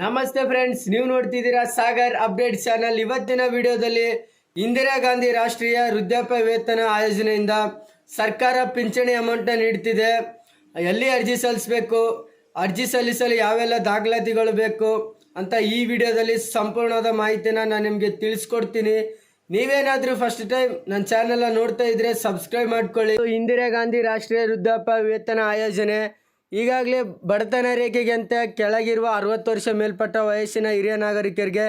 ನಮಸ್ತೆ ಫ್ರೆಂಡ್ಸ್, ನೀವು ನೋಡ್ತಿದ್ದೀರಾ ಸಾಗರ್ ಅಪ್ಡೇಟ್ ಚಾನಲ್. ಇವತ್ತಿನ ವಿಡಿಯೋದಲ್ಲಿ ಇಂದಿರಾ ಗಾಂಧಿ ರಾಷ್ಟ್ರೀಯ ವೃದ್ಧಾಪ್ಯ ವೇತನ ಆಯೋಜನೆಯಿಂದ ಸರ್ಕಾರ ಪಿಂಚಣಿ ಅಮೌಂಟ್ ನೀಡ್ತಿದೆ. ಎಲ್ಲಿ ಅರ್ಜಿ ಸಲ್ಲಿಸಬೇಕು, ಅರ್ಜಿ ಸಲ್ಲಿಸಲು ಯಾವೆಲ್ಲ ದಾಖಲಾತಿಗಳು ಬೇಕು ಅಂತ ಈ ವಿಡಿಯೋದಲ್ಲಿ ಸಂಪೂರ್ಣವಾದ ಮಾಹಿತಿನ ನಾನು ನಿಮಗೆ ತಿಳಿಸ್ಕೊಡ್ತೀನಿ. ನೀವೇನಾದರೂ ಫಸ್ಟ್ ಟೈಮ್ ನನ್ನ ಚಾನೆಲ್ ನೋಡ್ತಾ ಇದ್ರೆ ಸಬ್ಸ್ಕ್ರೈಬ್ ಮಾಡ್ಕೊಳ್ಳಿ. ಇಂದಿರಾ ಗಾಂಧಿ ರಾಷ್ಟ್ರೀಯ ವೃದ್ಧಾಪ್ಯ ವೇತನ ಆಯೋಜನೆ ಈಗಾಗಲೇ ಬಡತನ ರೇಖೆಗೆ ಅಂತ ಕೆಳಗಿರುವ ಅರವತ್ತು ವರ್ಷ ಮೇಲ್ಪಟ್ಟ ವಯಸ್ಸಿನ ಹಿರಿಯ ನಾಗರಿಕರಿಗೆ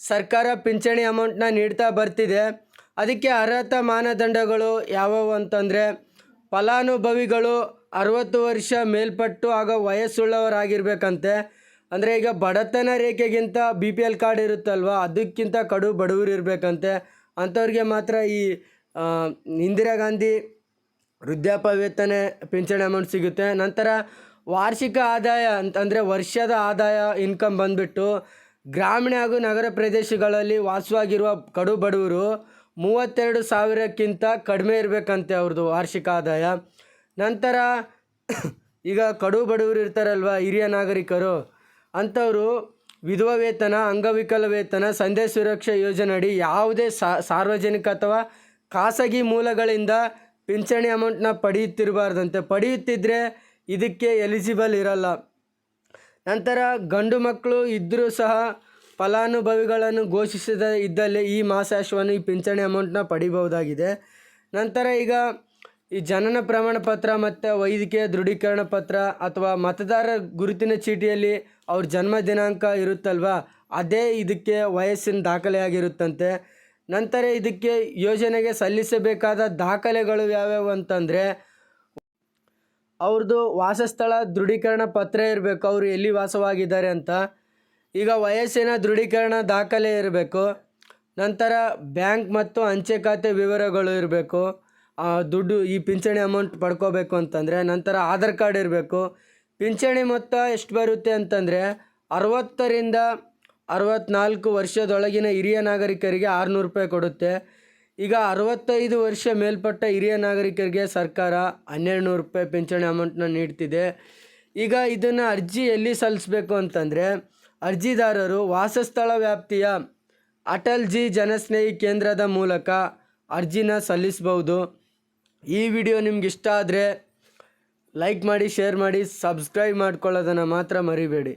ಸರ್ಕಾರ ಪಿಂಚಣಿ ಅಮೌಂಟ್ನ ನೀಡ್ತಾ ಬರ್ತಿದೆ. ಅದಕ್ಕೆ ಅರ್ಹತಾ ಮಾನದಂಡಗಳು ಯಾವುವು ಅಂತಂದರೆ, ಫಲಾನುಭವಿಗಳು ಅರವತ್ತು ವರ್ಷ ಮೇಲ್ಪಟ್ಟು ಆಗ ವಯಸ್ಸುಳ್ಳವರಾಗಿರ್ಬೇಕಂತೆ. ಅಂದರೆ ಈಗ ಬಡತನ ರೇಖೆಗಿಂತ ಬಿ ಪಿ ಎಲ್ ಕಾರ್ಡ್ ಇರುತ್ತಲ್ವ, ಅದಕ್ಕಿಂತ ಕಡು ಬಡವರು ಇರಬೇಕಂತೆ. ಅಂಥವ್ರಿಗೆ ಮಾತ್ರ ಈ ಇಂದಿರಾ ಗಾಂಧಿ ವೃದ್ಧಾಪ್ಯ ವೇತನ ಪಿಂಚಣಿ ಅಮೌಂಟ್ ಸಿಗುತ್ತೆ. ನಂತರ ವಾರ್ಷಿಕ ಆದಾಯ ಅಂತಂದರೆ ವರ್ಷದ ಆದಾಯ ಇನ್ಕಮ್ ಬಂದುಬಿಟ್ಟು ಗ್ರಾಮೀಣ ಹಾಗೂ ನಗರ ಪ್ರದೇಶಗಳಲ್ಲಿ ವಾಸವಾಗಿರುವ ಕಡು ಬಡವರು ಮೂವತ್ತೆರಡು ಸಾವಿರಕ್ಕಿಂತ ಕಡಿಮೆ ಇರಬೇಕಂತೆ ಅವ್ರದ್ದು ವಾರ್ಷಿಕ ಆದಾಯ. ನಂತರ ಈಗ ಕಡು ಬಡವರು ಇರ್ತಾರಲ್ವ ಹಿರಿಯ ನಾಗರಿಕರು, ಅಂಥವರು ವಿಧವಾ ವೇತನ, ಅಂಗವಿಕಲ ವೇತನ ಸಂಧೆ ಸುರಕ್ಷಾ ಯೋಜನೆ ಅಡಿ ಯಾವುದೇ ಸಾರ್ವಜನಿಕ ಅಥವಾ ಖಾಸಗಿ ಮೂಲಗಳಿಂದ ಪಿಂಚಣಿ ಅಮೌಂಟ್ನ ಪಡೆಯುತ್ತಿರಬಾರ್ದಂತೆ. ಪಡೆಯುತ್ತಿದ್ದರೆ ಇದಕ್ಕೆ ಎಲಿಜಿಬಲ್ ಇರಲ್ಲ. ನಂತರ ಗಂಡು ಮಕ್ಕಳು ಇದ್ದರೂ ಸಹ ಫಲಾನುಭವಿಗಳನ್ನು ಘೋಷಿಸದ ಇದ್ದಲ್ಲಿ ಈ ಮಾಸಾಶವನ್ನು, ಈ ಪಿಂಚಣಿ ಅಮೌಂಟ್ನ ಪಡಿಬಹುದಾಗಿದೆ. ನಂತರ ಈಗ ಈ ಜನನ ಪ್ರಮಾಣ ಪತ್ರ ಮತ್ತು ವೈದ್ಯಕೀಯ ದೃಢೀಕರಣ ಪತ್ರ ಅಥವಾ ಮತದಾರ ಗುರುತಿನ ಚೀಟಿಯಲ್ಲಿ ಅವ್ರ ಜನ್ಮ ದಿನಾಂಕ ಇರುತ್ತಲ್ವ, ಅದೇ ಇದಕ್ಕೆ ವಯಸ್ಸಿನ ದಾಖಲೆಯಾಗಿರುತ್ತಂತೆ. ನಂತರ ಇದಕ್ಕೆ ಯೋಜನೆಗೆ ಸಲ್ಲಿಸಬೇಕಾದ ದಾಖಲೆಗಳು ಯಾವ್ಯಾವು ಅಂತಂದರೆ ಅವ್ರದ್ದು ವಾಸಸ್ಥಳ ದೃಢೀಕರಣ ಪತ್ರ ಇರಬೇಕು. ಅವರು ಎಲ್ಲಿ ವಾಸವಾಗಿದ್ದಾರೆ ಅಂತ. ಈಗ ವಯಸ್ಸಿನ ದೃಢೀಕರಣ ದಾಖಲೆ ಇರಬೇಕು. ನಂತರ ಬ್ಯಾಂಕ್ ಮತ್ತು ಅಂಚೆ ಖಾತೆ ವಿವರಗಳು ಇರಬೇಕು. ದುಡ್ಡು ಈ ಪಿಂಚಣಿ ಅಮೌಂಟ್ ಪಡ್ಕೋಬೇಕು ಅಂತಂದರೆ, ನಂತರ ಆಧಾರ್ ಕಾರ್ಡ್ ಇರಬೇಕು. ಪಿಂಚಣಿ ಮೊತ್ತ ಎಷ್ಟು ಬರುತ್ತೆ ಅಂತಂದರೆ, ಅರವತ್ತರಿಂದ ಅರವತ್ತ್ನಾಲ್ಕು ವರ್ಷದೊಳಗಿನ ಹಿರಿಯ ನಾಗರಿಕರಿಗೆ ಆರುನೂರು ರೂಪಾಯಿ ಕೊಡುತ್ತೆ. ಈಗ ಅರವತ್ತೈದು ವರ್ಷ ಮೇಲ್ಪಟ್ಟ ಹಿರಿಯ ನಾಗರಿಕರಿಗೆ ಸರ್ಕಾರ ಹನ್ನೆರಡು ನೂರು ರೂಪಾಯಿ ಪಿಂಚಣಿ ಅಮೌಂಟ್ನ ನೀಡ್ತಿದೆ. ಈಗ ಇದನ್ನು ಅರ್ಜಿ ಎಲ್ಲಿ ಸಲ್ಲಿಸಬೇಕು ಅಂತಂದರೆ ಅರ್ಜಿದಾರರು ವಾಸಸ್ಥಳ ವ್ಯಾಪ್ತಿಯ ಅಟಲ್ ಜಿ ಜನಸ್ನೇಹಿ ಕೇಂದ್ರದ ಮೂಲಕ ಅರ್ಜಿನ ಸಲ್ಲಿಸ್ಬೋದು ಈ ವಿಡಿಯೋ ನಿಮ್ಗೆ ಇಷ್ಟ ಆದರೆ ಲೈಕ್ ಮಾಡಿ ಶೇರ್ ಮಾಡಿ ಸಬ್ಸ್ಕ್ರೈಬ್ ಮಾಡ್ಕೊಳ್ಳೋದನ್ನು ಮಾತ್ರ ಮರಿಬೇಡಿ.